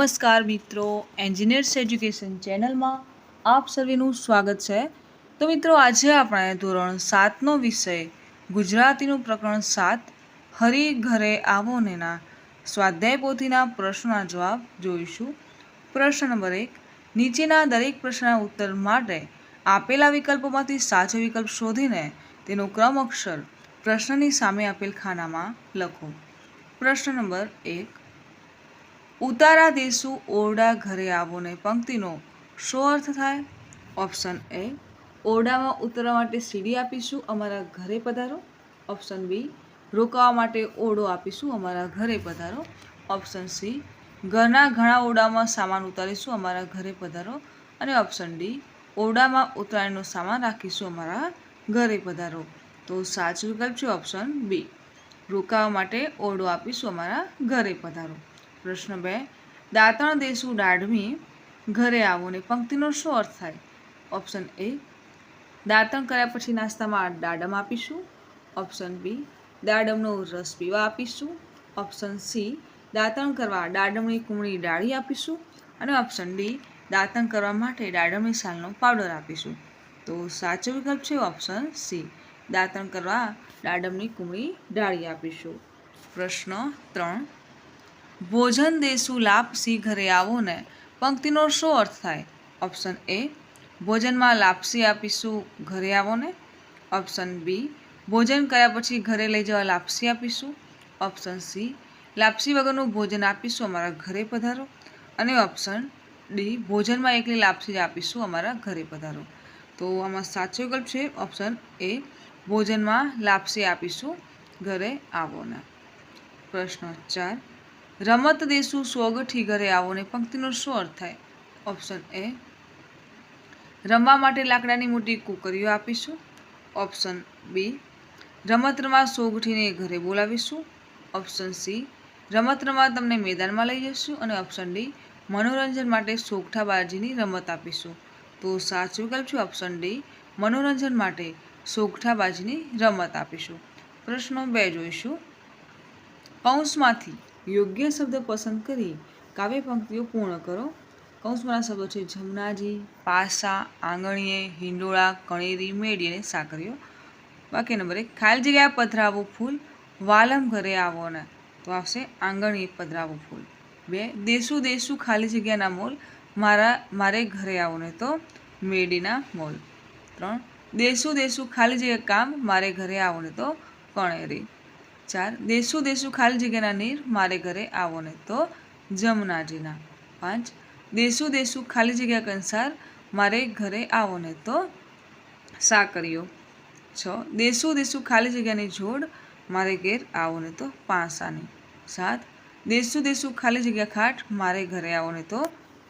નમસ્કાર મિત્રો engineers education ચેનલમાં આપ સર્વેનું સ્વાગત છે. તો મિત્રો, આજે આપણે ધોરણ સાતનો વિષય, ગુજરાતીનું પ્રકરણ સાત, હરી ઘરે આવો નેના સ્વાધ્યાય પોથીના પ્રશ્નોના જવાબ જોઈશું. પ્રશ્ન નંબર એક, નીચેના દરેક પ્રશ્નના ઉત્તર માટે આપેલા વિકલ્પોમાંથી સાચો વિકલ્પ શોધીને તેનો ક્રમ અક્ષર પ્રશ્નની સામે આપેલ ખાનામાં લખો. પ્રશ્ન નંબર એક ઉતારા દેશું ઓરડા ઘરે આવો ને પંક્તિનો. શું અર્થ થાય? ઓપ્શન એ, ઓરડામાં ઉતરવા માટે સીડી આપીશું અમારા ઘરે પધારો. ઓપ્શન બી, રોકાવા માટે ઓરડો આપીશું અમારા ઘરે પધારો. ઓપ્શન સી, ઘરના ઘણા ઓરડામાં સામાન ઉતારીશું અમારા ઘરે પધારો. અને ઓપ્શન ડી, ઓરડામાં ઉતરાયણનો સામાન રાખીશું અમારા ઘરે પધારો. તો સાચો વિકલ્પ છે ઓપ્શન બી. રોકાવા માટે ઓરડો આપીશું અમારા ઘરે પધારો. પ્રશ્ન બે. દાંતણ દેશું દાઢમી ઘરે આવો ને પંક્તિનો શું અર્થ થાય? ઓપ્શન એ દાંતણ કર્યા પછી નાસ્તામાં દાડમ આપીશું. ઓપ્શન બી દાડમનો રસ પીવા આપીશું. ઓપ્શન સી દાંતણ કરવા દાડમની કુમળી ડાળી આપીશું. અને ઓપ્શન ડી દાંતણ કરવા માટે દાડમની સાલનો પાવડર આપીશું. તો સાચો વિકલ્પ છે ઓપ્શન સી દાંતણ કરવા દાડમની કુમળી ડાળી આપીશું. પ્રશ્ન ત્રણ. ભોજન દેશું લાપસી ઘરે આવો ને? પંક્તિનો શું અર્થ થાય? ઓપ્શન એ ભોજનમાં લાપસી આપીશું, ઘરે આવો ને? ઓપ્શન બી ભોજન કર્યા પછી ઘરે લઈ જવા લાપસી આપીશું. ઓપ્શન સી લાપસી વગરનું ભોજન આપીશું, અમારા ઘરે પધારો. અને ઓપ્શન ડી ભોજનમાં એકલી લાપસી જ આપીશું, અમારા ઘરે પધારો. તો આમાં સાચો વિકલ્પ છે ઓપ્શન એ ભોજનમાં લાપસી આપીશું, ઘરે આવો ને. પ્રશ્ન ચાર રમત દેશું સોગઠી ઘરે આવો ને પંક્તિનો શું અર્થ થાય? ઓપ્શન એ રમવા માટે લાકડાની મોટી કુકરીઓ આપીશું. ઓપ્શન બી રમત રમવા સોગઠીને ઘરે બોલાવીશું. ઓપ્શન સી રમત રમવા તમને મેદાનમાં લઈ જઈશું અને ઓપ્શન ડી મનોરંજન માટે સોગઠાબાજીની રમત આપીશું. તો સાચો વિકલ્પ છે ઓપ્શન ડી મનોરંજન માટે સોગઠાબાજીની રમત આપીશું. પ્રશ્નો બે જોઈશું. કૌંસમાંથી યોગ્ય શબ્દ પસંદ કરી કાવ્ય પંક્તિઓ પૂર્ણ કરો. કૌંસમાંના શબ્દો છે જમનાજી, પાસા, આંગણીએ, હિંડોળા, કણેરી મેડી અને સાકરીઓ. બાકી નંબર એક, ખાલી જગ્યાએ પધરાવું ફૂલ, વાલમ ઘરે આવો ને. તો આવશે આંગણીએ પધરાવું ફૂલ. બે, દેશું દેશું ખાલી જગ્યાના મોલ, મારા, મારે ઘરે આવો ને તો મેડીના મોલ. ત્રણ, દેશું દેશું ખાલી જગ્યા કામ, મારે ઘરે આવો ને તો કણેરી. ચાર. દેશું દેશું ખાલી જગ્યાના નીર, મારે ઘરે આવો ને તો જમનાજીના. પાંચ. દેશું દેશું ખાલી જગ્યા કંસાર, મારે ઘરે આવો ને તો સાકરીઓ. છ. દેશું દેશું ખાલી જગ્યાની જોડ, મારે ઘેર આવો ને તો પાંસાની. સાત. દેશું દેશું ખાલી જગ્યા ખાટ, મારે ઘરે આવો ને તો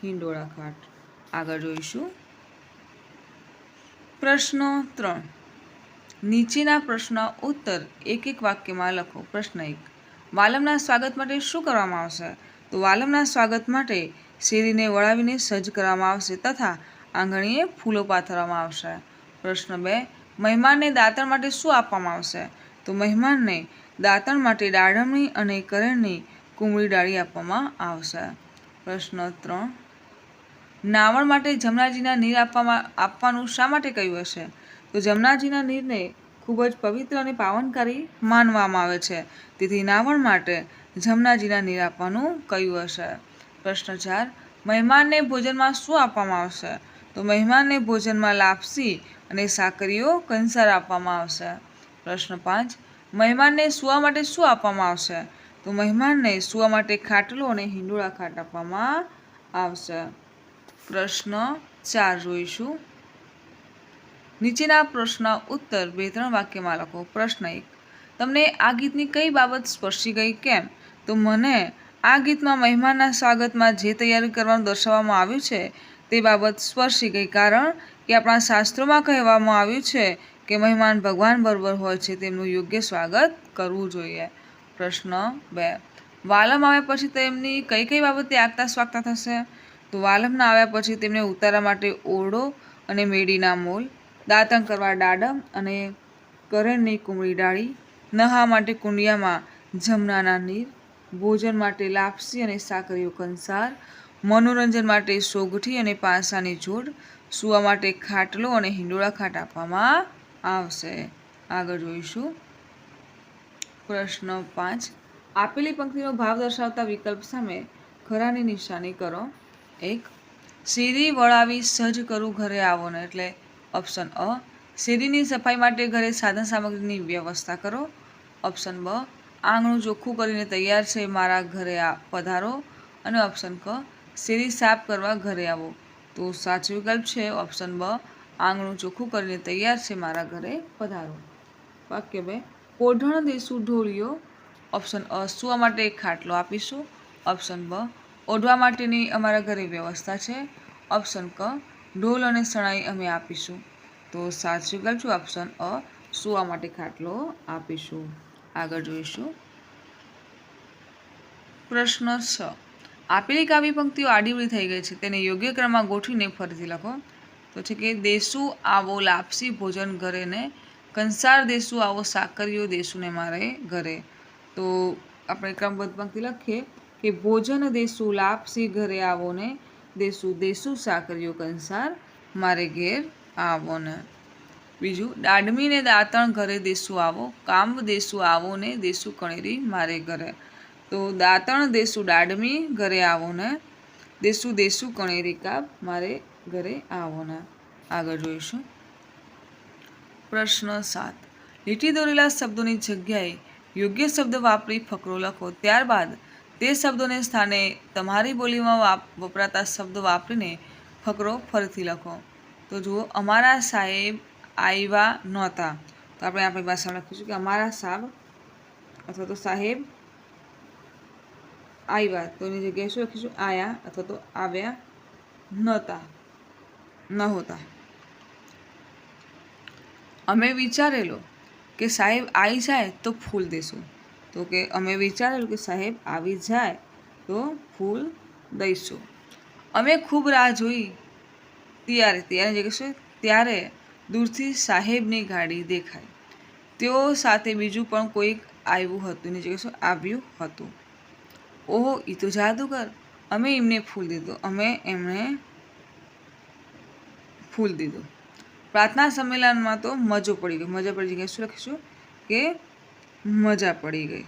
હિંડોળા ખાટ. આગળ જોઈશું. પ્રશ્નો ત્રણ. નીચેના પ્રશ્ન ઉત્તર એક એક વાક્યમાં લખો. પ્રશ્ન એક. વાલમના સ્વાગત માટે શું કરવામાં આવશે? તો વાલમના સ્વાગત માટે શેરીને વળાવીને સજ્જ કરવામાં આવશે તથા આંગણીએ ફૂલો પાથરવામાં આવશે. પ્રશ્ન બે. મહેમાનને દાંતણ માટે શું આપવામાં આવશે? તો મહેમાનને દાંતણ માટે દાડમની અને કરણની કુમળી ડાળી આપવામાં આવશે. પ્રશ્ન ત્રણ. નાવણ માટે જમનાજીના નીર આપવામાં, આપવાનું શા માટે કહ્યું હશે? તો જમનાજીના નીરને ખૂબ જ પવિત્ર અને પાવનકારી માનવામાં આવે છે. તેથી નાવણ માટે જમનાજીના નીર આપવાનું કહ્યું હશે. પ્રશ્ન ચાર, મહેમાનને ભોજનમાં શું આપવામાં આવશે? તો મહેમાનને ભોજનમાં લાપસી અને સાકરીઓ કંસાર આપવામાં આવશે. પ્રશ્ન પાંચ, મહેમાનને સૂવા માટે શું આપવામાં આવશે? તો મહેમાનને સૂવા માટે ખાટલો અને હિંડોળા ખાટ આપવામાં આવશે. પ્રશ્ન ચાર જોઈશું. નીચેના પ્રશ્ન, ઉત્તર, બે, ત્રણ વાક્યમાં લખો. પ્રશ્ન એક, તમને આ ગીતની કઈ બાબત સ્પર્શી ગઈ? કેમ? તો મને, આ ગીતમાં મહેમાનના સ્વાગતમાં જે તૈયારી કરવાનું દર્શાવવામાં આવ્યું છે, તે બાબત સ્પર્શી ગઈ. કારણ કે આપણા શાસ્ત્રોમાં કહેવામાં આવ્યું છે કે મહેમાન ભગવાન બરોબર હોય છે, તેમનું યોગ્ય સ્વાગત કરવું જોઈએ. પ્રશ્ન બે, વાલમ આવ્યા પછી તેમની કઈ કઈ બાબતે આગતા સ્વાગતા થશે? તો વાલમના આવ્યા પછી તેમને ઉતારા માટે ઓરડો અને મેડીના મોલ દાંતણ કરવા દાડમ અને કરણની કુમળી ડાળી, નહા માટે કુંડિયામાં જમનાના નીર, ભોજન માટે લાપસી અને સાકરીઓ કંસાર, મનોરંજન માટે સોગઠી અને પાસાની જોડ, સૂવા માટે ખાટલો અને હિંડોળા ખાટ આપવામાં આવશે. આગળ જોઈશું. પ્રશ્ન પાંચ. આપેલી પંક્તિનો ભાવ દર્શાવતા વિકલ્પ સામે ખરાની નિશાની કરો. એક. સીધી વળાવી સજ્જ કરું ઘરે આવો ને એટલે ઓપ્શન અ. શેરીની સફાઈ માટે ઘરે સાધન સામગ્રીની વ્યવસ્થા કરો. ઓપ્શન બ. આંગણું ચોખ્ખું કરીને તૈયાર છે મારા ઘરે આ પધારો. અને ઓપ્શન ક. શેરી સાફ કરવા ઘરે આવો. તો સાચો વિકલ્પ છે ઓપ્શન બ. આંગણું ચોખ્ખું કરીને તૈયાર છે મારા ઘરે પધારો. વાક્ય બે. કોઢણ દેશું ઢોળીઓ. ઓપ્શન અ. સુવા માટે ખાટલો આપીશું. ઓપ્શન બ. ઓઢવા માટેની અમારા ઘરે વ્યવસ્થા છે. ઓપ્શન ક. ઢોલ અને શણાઈ અમે આપીશું. તો સાચું કરશું ઓપ્શન અ, સુવા માટે ખાટલો આપીશું. આગળ જોઈશું. પ્રશ્ન છ. આપેલી કાવ્ય પંક્તિઓ આડીવડી થઈ ગઈ છે. તેને યોગ્ય ક્રમમાં ગોઠવીને ફરીથી લખો. તો છે કે દેશું આવો લાપસી ભોજન ઘરે ને, કંસાર દેશું આવો સાકરીઓ દેશું ને મારે ઘરે. તો આપણે ક્રમબદ્ધ પંક્તિ લખીએ કે, ભોજન દેશું લાપસી ઘરે આવો ને દેશું દેશું સાકરીઓ કંસાર, મારે ઘેર આવો ને. બીજું, દાડમીને દાંતણ ઘરે દેશું આવો કાંબ દેશું આવો ને દેશું કણેરી મારે ઘરે. તો દાંતણ દેશું દાડમી ઘરે આવો ને દેશું દેશું કણેરી કાબ મારે ઘરે આવો ને. આગળ જોઈશું. પ્રશ્ન સાત. લીટી દોરેલા શબ્દોની જગ્યાએ યોગ્ય શબ્દ વાપરી ફકરો લખો. ત્યારબાદ તે શબ્દોને સ્થાને તમારી બોલીમાં વપરાતા શબ્દો વાપરીને ફકરો ફરીથી લખો. તો જુઓ, અમારા સાહેબ આવ્યા નહોતા. તો આપણે આપણી ભાષામાં લખીશું કે અમારા સાહેબ અથવા તો સાહેબ આવ્યા. તો એની જગ્યાએ શું લખીશું? આયા અથવા તો આવ્યા નહોતા. નહોતા. અમે વિચારેલો કે સાહેબ આવી જાય તો ફૂલ દેશું. તો કે અમે વિચારેલું કે સાહેબ આવી જાય તો ફૂલ દઈશું. અમે ખૂબ રાહ જોઈ ત્યારે ત્યારે જે કહેશે ત્યારે દૂરથી સાહેબની ગાડી દેખાય તેઓ સાથે બીજું પણ કોઈક આવ્યું હતું ને જગ્યાએ શું, આવ્યું હતું. ઓહો એ તો જાદુગર. અમે એમને ફૂલ દીધું. અમે એમણે ફૂલ દીધું. પ્રાર્થના સંમેલનમાં તો મજો પડી ગયો. મજા પડી ગઈ. શું લખીશું? કે મજા પડી ગઈ.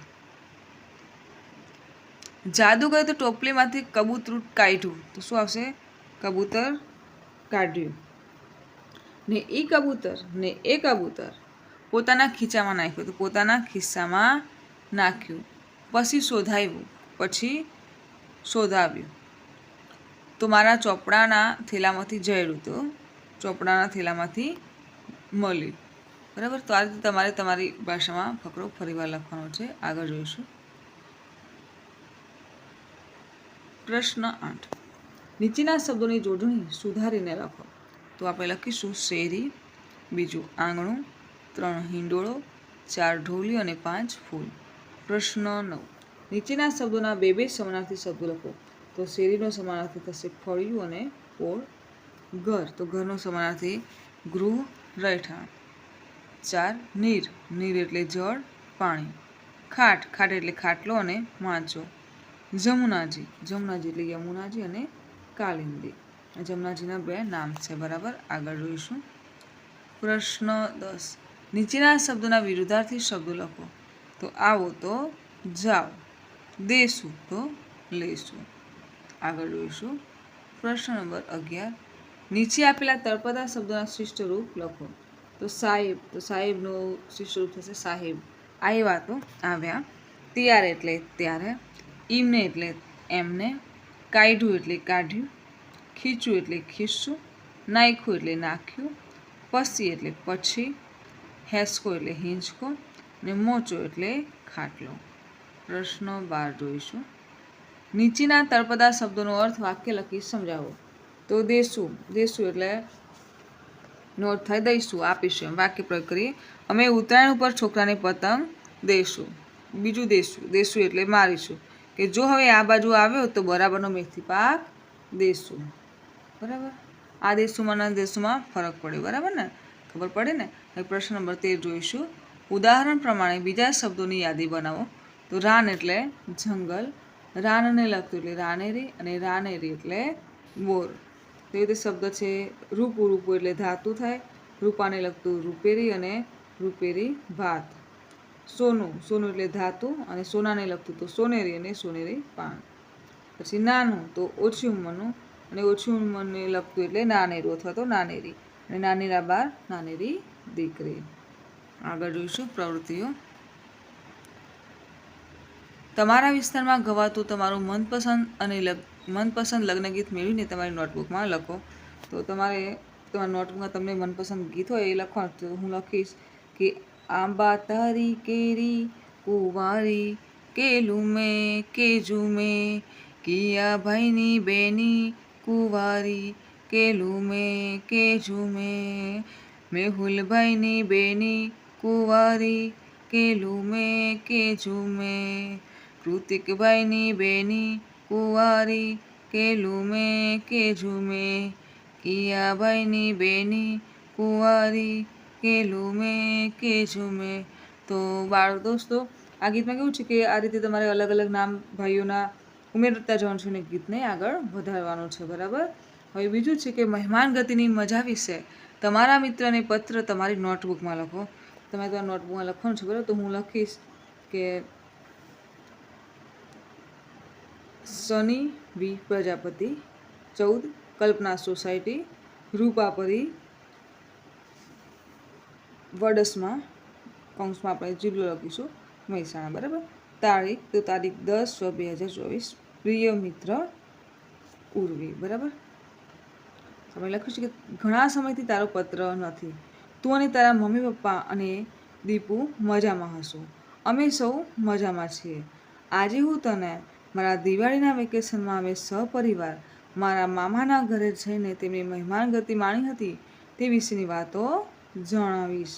જાદુગરે તો ટોપલીમાંથી કબૂતરું કાઢ્યું. તો શું આવશે? કબૂતર કાઢ્યું. ને એ કબૂતર, ને એ કબૂતર પોતાના ખીચામાં નાખ્યું. તો પોતાના ખિસ્સામાં નાખ્યું. પછી શોધાવ્યું પછી શોધાવ્યું. તો મારા ચોપડાના થેલામાંથી જયડું તો ચોપડાના થેલામાંથી મળ્યું. બરાબર? તો આ રીતે તમારે તમારી ભાષામાં ફકરો ફરીવાર લખવાનો છે. આગળ જોઈશું. પ્રશ્ન આઠ. નીચેના શબ્દોની જોડણી સુધારીને લખો. તો આપણે લખીશું શેરી, બીજું આંગણું, ત્રણ હિંડોળો, ચાર ઢોલી અને પાંચ ફૂલ. પ્રશ્ન નવ. નીચેના શબ્દોના બે બે સમાનાર્થી શબ્દો લખો. તો શેરીનો સમાનાર્થી થશે ફળિયું અને પોળ ઘર. તો ઘરનો સમાનાર્થી ગૃહ, રહેઠાણ. ચાર, નીર. નીર એટલે જળ, પાણી. ખાટ. ખાટ એટલે ખાટલો અને માંચો જમુનાજી. જમુનાજી એટલે યમુનાજી અને કાલિંદી. જમુનાજીના બે નામ છે. બરાબર? આગળ જોઈશું. પ્રશ્ન દસ. નીચેના શબ્દોના વિરુદ્ધાર્થી શબ્દો લખો. તો આવો તો જાઓ. દેશું તો લેશું. આગળ જોઈશું. પ્રશ્ન નંબર અગિયાર. નીચે આપેલા તળપદા શબ્દોના શિષ્ટ રૂપ લખો. તો સાહેબ, તો સાહેબનું શિષ્ટ થશે સાહેબ. આવ્યા તો, આવ્યા. ત્યારે એટલે ત્યારે ઈમને એટલે એમને કાઢ્યું એટલે કાઢ્યું ખીચું એટલે ખીચું નાખ્યું એટલે નાખ્યું, પસી એટલે પછી હેસકો એટલે હિંચકો ને મોચો એટલે ખાટલો. પ્રશ્ન બાર જોઈશું. નીચેના તળપદા શબ્દોનો અર્થ વાક્ય લખી સમજાવો. તો દેશું દેશું એટલે નો થઈ દઈશું આપીશું એમ વાક્ય પ્રયોગ કરીએ અમે ઉત્તરાયણ ઉપર છોકરાને પતંગ દેશું, બીજું દેશું દેશું એટલે મારીશું. કે જો હવે આ બાજુ આવ્યો તો બરાબરનો મેથી પાક દેશું. બરાબર? આ દેશોમાં અને દેશોમાં ફરક પડે બરાબર ને? ખબર પડે ને? હવે પ્રશ્ન નંબર તેર જોઈશું. ઉદાહરણ પ્રમાણે બીજા શબ્દોની યાદી બનાવો. તો રાન એટલે જંગલ, રાનને લગતું એટલે રાનેરી અને રાનેરી એટલે બોર. તો એ રીતે શબ્દ છે રૂપુ રૂપુ એટલે ધાતુ થાય, રૂપાને લગતું રૂપેરી અને રૂપેરી ભાત. સોનું સોનું એટલે ધાતુ અને સોનાને લગતું તો સોનેરી અને સોનેરી પાન. પછી નાનું તો ઓછી ઉંમરનું અને ઓછી ઉંમરને લગતું એટલે નાનેરું અથવા તો નાનેરી. અને નાનેરા બાર નાનેરી દીકરી. આગળ જોઈશું પ્રવૃત્તિઓ. તમારા વિસ્તારમાં ગવાતું તમારું મનપસંદ અને મનપસંદ લગ્ન ગીત મેળવીને તમારી નોટબુકમાં લખો. તો તમારે, તમારા નોટબુકમાં તમને મનપસંદ ગીત હોય એ લખવાનું તો હું લખીશ કે આંબા તારી કેરી, કુંવારી, કેલું મેં, કેજું મેં કિયા ભાઈની બેની કુંવારી, કેલું મેં, કેજું મેં, મેહુલભાઈની બેની કુંવારી, કેલું મેં, કેજું મેં. કૃતિકભાઈની બેની કુંવારી કેલું મેં કે મેં કિયાભાઈની બેની કુંવારી કેલું મેં કે ઝુમે? તો બાળ દોસ્તો, આ ગીતમાં કેવું છે કે આ રીતે તમારે અલગ અલગ નામ ભાઈઓના ઉમેરતા જવાનું છે અને ગીતને આગળ વધારવાનું છે, બરાબર? હવે બીજું છે કે મહેમાન ગતિની મજા વિશે. તમારા મિત્રને પત્ર તમારી નોટબુકમાં લખો. તમે તમારા નોટબુકમાં લખવાનું છે, બરાબર? તો હું લખીશ કે સની વી પ્રજાપતિ, ચૌદ કલ્પના સોસાયટી, રૂપાપરી, વડસમાં, કૌંસમાં આપણે જિલ્લો લખીશું, મહેસાણા, બરાબર? તારીખ તો તારીખ દસ છ બે હજાર ચોવીસ, પ્રિય મિત્ર ઉર્વી, બરાબર? તમે લખ્યું છે કે ઘણા સમયથી તારો પત્ર નથી. તું અને તારા મમ્મી, પપ્પા અને દીપુ મજામાં હશો. અમે સૌ મજામાં છીએ. આજે હું તને મારા દિવાળીના વેકેશનમાં અમે સહપરિવાર મારા મામાના ઘરે જઈને તેમની મહેમાનગતિ માણી હતી તે વિશેની વાતો જણાવીશ.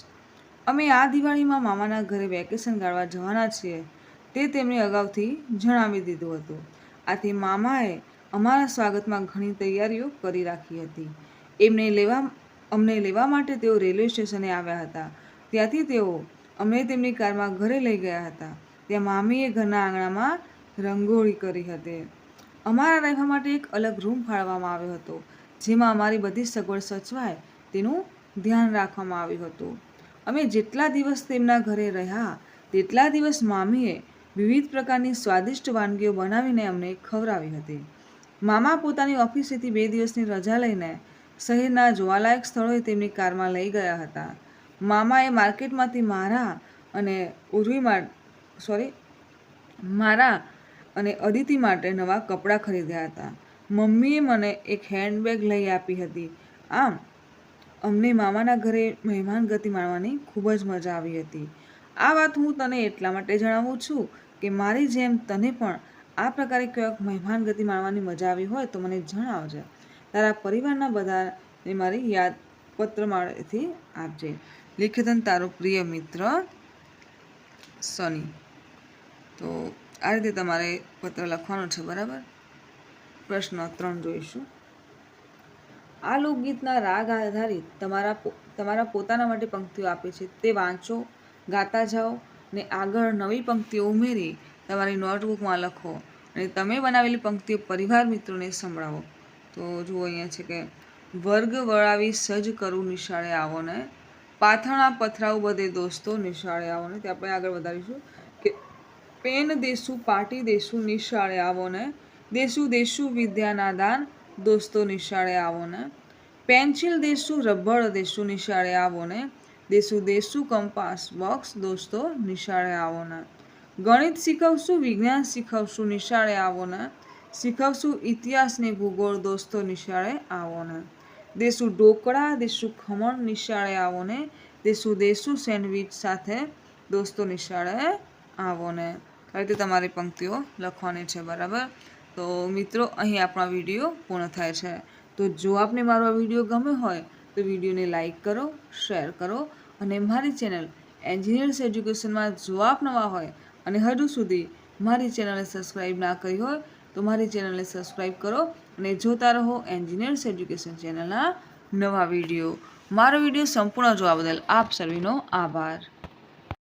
અમે આ દિવાળીમાં મામાના ઘરે વેકેશન ગાળવા જવાના છીએ, તે તેમણે અગાઉથી જણાવી દીધું હતું. આથી મામાએ અમારા સ્વાગતમાં ઘણી તૈયારીઓ કરી રાખી હતી. એમને લેવા, અમને લેવા માટે તેઓ રેલવે સ્ટેશને આવ્યા હતા. ત્યાંથી તેઓ અમને તેમની કારમાં ઘરે લઈ ગયા હતા. ત્યાં મામીએ ઘરના આંગણામાં રંગોળી કરી હતી. અમારા રહેવા માટે એક અલગ રૂમ ફાળવવામાં આવ્યો હતો, જેમાં અમારી બધી સગવડ સચવાય તેનું ધ્યાન રાખવામાં આવ્યું હતું. અમે જેટલા દિવસ તેમના ઘરે રહ્યા, તેટલા દિવસ મામીએ વિવિધ પ્રકારની સ્વાદિષ્ટ વાનગીઓ બનાવીને અમને ખવડાવી હતી. મામા પોતાની ઓફિસેથી બે દિવસની રજા લઈને શહેરના જોવાલાયક સ્થળોએ તેમની કારમાં લઈ ગયા હતા. મામાએ માર્કેટમાંથી મારા અને ઉર્વી સોરી, મારા અને અદિતિ માટે નવા કપડાં ખરીદ્યા હતા. મમ્મીએ મને એક હેન્ડબેગ લઈ આપી હતી. આમ, અમને મામાના ઘરે મહેમાન ગતિ માણવાની ખૂબ જ મજા આવી હતી. આ વાત હું તને એટલા માટે જણાવું છું કે મારી જેમ તને પણ આ પ્રકારે ક્યાંક મહેમાન ગતિ માણવાની મજા આવી હોય તો મને જણાવજે. તારા પરિવારના બધાને મારી યાદ પત્ર માળેથી આપજે. લિખિતન તારો પ્રિય મિત્ર સની. તો આ રીતે તમારે પત્ર લખવાનો છે, બરાબર? પ્રશ્ન ત્રણ જોઈશું. આ લોકગીતના રાગ આધારિત તમારા તમારા પોતાના માટે પંક્તિઓ આપે છે. તે વાંચો, ગાતા જાઓ ને આગળ નવી પંક્તિઓ ઉમેરી તમારી નોટબુકમાં લખો અને તમે બનાવેલી પંક્તિઓ પરિવાર મિત્રોને સંભળાવો. તો જુઓ અહીંયા છે કે, વર્ગ વળાવી સજ્જ કરું નિશાળે આવો ને પાથણા પથરાવું બધે દોસ્તો નિશાળે આવો ને, તે આપણે આગળ વધારીશું. પેન દેશું પાટી દેશુ નિશાળે આવો ને દેશુ દેશુ વિદ્યાના દાન દોસ્તો નિશાળે આવો ને પેન્સિલ દેશું રબર દેશું નિશાળે આવો ને દેશુ દેશુ કંપાસ બોક્સ, દોસ્તો નિશાળે આવો ને ગણિત શીખવશું, વિજ્ઞાન શીખવશું નિશાળે આવો ને શીખવશું ઇતિહાસ ને ભૂગોળ, દોસ્તો નિશાળે આવો ને દેશું ઢોકળા દેશું ખમણ નિશાળે આવો ને દેશું દેશું સેન્ડવિચ સાથે દોસ્તો નિશાળે આવો ને રીતે તમારી પંક્તિઓ લખવાની છે, બરાબર? તો મિત્રો, અહીં આપણો વીડિયો પૂર્ણ થાય છે. તો જો આપને મારો આ વીડિયો ગમે હોય, તો વિડીયોને લાઇક કરો, શેર કરો અને મારી ચેનલ એન્જિનિયર્સ એજ્યુકેશનમાં જો આપ નવા હોય અને હજુ સુધી મારી ચેનલને સબસ્ક્રાઈબ ના કરી હોય, તો મારી ચેનલને સબસ્ક્રાઈબ કરો અને જોતા રહો એન્જિનિયર્સ એજ્યુકેશન ચેનલના નવા વીડિયો. મારો વીડિયો સંપૂર્ણ જોવા બદલ આપ સર્વેનો આભાર.